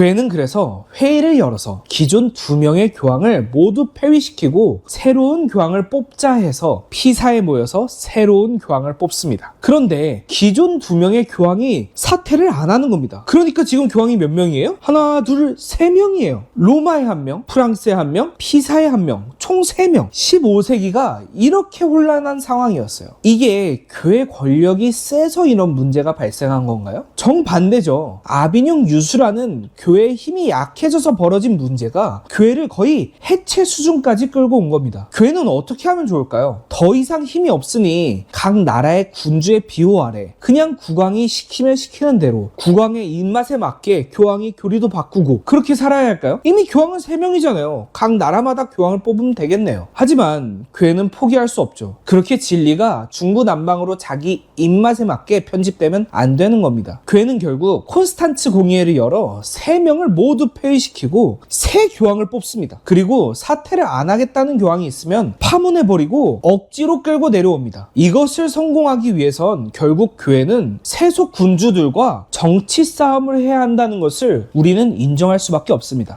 교회는 그래서 회의를 열어서 기존 두 명의 교황을 모두 폐위시키고 새로운 교황을 뽑자 해서 피사에 모여서 새로운 교황을 뽑습니다. 그런데 기존 두 명의 교황이 사퇴를 안 하는 겁니다. 그러니까 지금 교황이 몇 명이에요? 하나, 둘, 세 명이에요. 로마에 한 명, 프랑스에 한 명, 피사에 한 명, 총세 명. 15세기가 이렇게 혼란한 상황이었어요. 이게 교회 권력이 세서 이런 문제가 발생한 건가요? 정반대죠. 아비뇽 유수라는 교회의 힘이 약해져서 벌어진 문제가 교회를 거의 해체 수준까지 끌고 온 겁니다. 교회는 어떻게 하면 좋을까요? 더 이상 힘이 없으니 각 나라의 군주의 비호 아래 그냥 국왕이 시키면 시키는 대로 국왕의 입맛에 맞게 교황이 교리도 바꾸고 그렇게 살아야 할까요? 이미 교황은 3명이잖아요. 각 나라마다 교황을 뽑으면 되겠네요. 하지만 교회는 포기할 수 없죠. 그렇게 진리가 중구난방으로 자기 입맛에 맞게 편집되면 안 되는 겁니다. 교회는 결국 콘스탄츠 공의회를 열어 3명을 모두 폐위시키고 새 교황을 뽑습니다. 그리고 사퇴를 안 하겠다는 교황이 있으면 파문해버리고 억지로 끌고 내려옵니다. 이것을 성공하기 위해선 결국 교회는 세속 군주들과 정치 싸움을 해야 한다는 것을 우리는 인정할 수밖에 없습니다.